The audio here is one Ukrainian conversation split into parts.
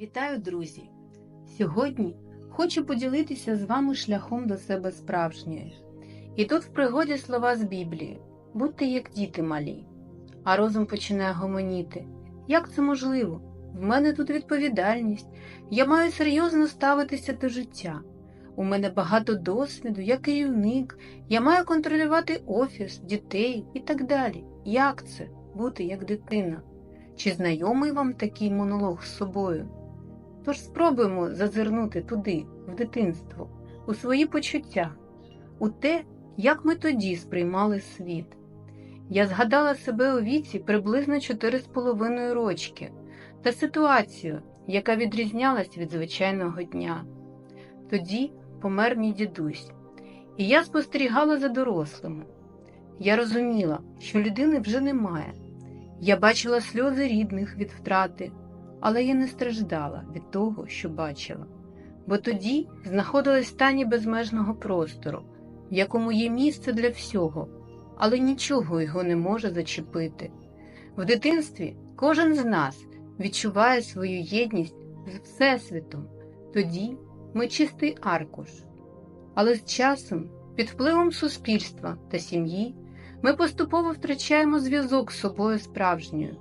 Вітаю, друзі! Сьогодні хочу поділитися з вами шляхом до себе справжньої. І тут в пригоді слова з Біблії будьте як діти малі, а розум починає гомоніти. Як це можливо? В мене тут відповідальність, я маю серйозно ставитися до життя. У мене багато досвіду, я керівник, я маю контролювати офіс, дітей і так далі. Як це бути як дитина? Чи знайомий вам такий монолог з собою? Тож спробуємо зазирнути туди, в дитинство, у свої почуття, у те, як ми тоді сприймали світ. Я згадала себе у віці приблизно 4,5 рочки та ситуацію, яка відрізнялась від звичайного дня. Тоді помер мій дідусь, і я спостерігала за дорослими. Я розуміла, що людини вже немає. Я бачила сльози рідних від втрати, але я не страждала від того, що бачила, бо тоді знаходилась в стані безмежного простору, в якому є місце для всього, але нічого його не може зачепити. В дитинстві кожен з нас відчуває свою єдність з Всесвітом, тоді ми чистий аркуш. Але з часом, під впливом суспільства та сім'ї, ми поступово втрачаємо зв'язок з собою справжньою,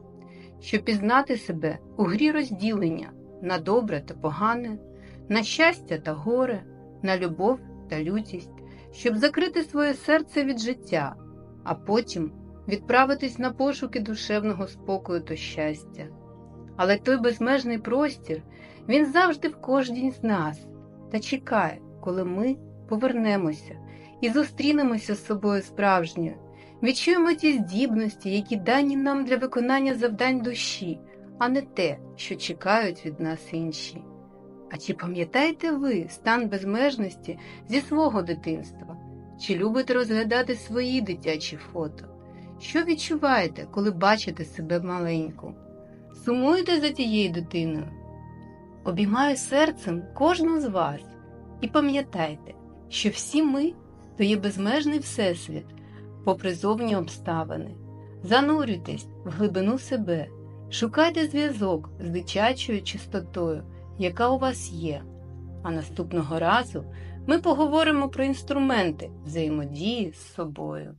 щоб пізнати себе у грі розділення на добре та погане, на щастя та горе, на любов та лютість, щоб закрити своє серце від життя, а потім відправитись на пошуки душевного спокою та щастя. Але той безмежний простір, він завжди в кожній з нас та чекає, коли ми повернемося і зустрінемося з собою справжньою. Відчуємо ті здібності, які дані нам для виконання завдань душі, а не те, що чекають від нас інші. А чи пам'ятаєте ви стан безмежності зі свого дитинства? Чи любите розглядати свої дитячі фото? Що відчуваєте, коли бачите себе маленьку? Сумуєте за тією дитиною? Обіймаю серцем кожну з вас і пам'ятайте, що всі ми то є безмежний всесвіт попри зовні обставини. Занурюйтесь в глибину себе, шукайте зв'язок з дитячою чистотою, яка у вас є. А наступного разу ми поговоримо про інструменти взаємодії з собою.